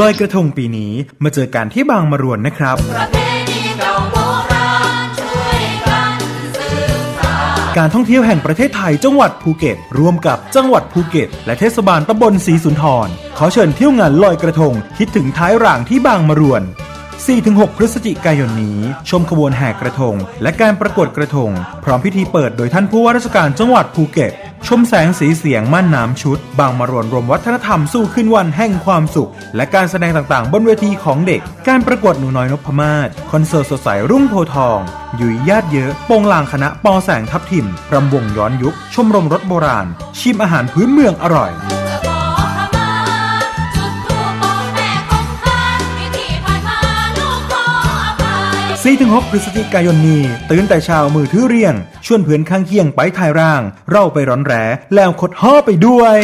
ลอยกระทงปีนี้มาเจอกันที่บางมะรวนนะครับการาณช่วยกันสืบสานการท่องเที่ยวแห่งประเทศไทยจังหวัดภูเก็ตร่วมกับจังหวัดภูเก็ต และเทศบาลตำบลศรีสุนทรขอเชิญเที่ยวงานลอยกระทงคิดถึงท้ายร่างที่บางมะรวน 4-6 พฤศจิกายนนี้ ชมขบวนแห่กระทง และการประกวดกระทง พร้อมพิธีเปิดโดยท่านผู้ว่าราชการจังหวัดภูเก็ต ชมแสงสีเสียงม่านน้ำชุด บางมารวนรวมวัฒนธรรมสู้ขึ้นวันแห่งความสุข และการแสดงต่างๆ บนเวทีของเด็ก การประกวดหนูน้อยนพมาศคอนเสิร์ตสดใสรุ่งโพทอง ยุยญาติเยอะโปงลางคณะปอแสงทับทิมรำวงย้อนยุค ชมรมรถโบราณ ชิมอาหารพื้นเมืองอร่อย 4-6พฤศจิกายนนี้ ตื่นแต่เช้ามือถือเรียง ชวนเพื่อนข้างเคียงไปถ่ายร่าง เราไปร้อนแร้แล้วคดห่อไปด้วย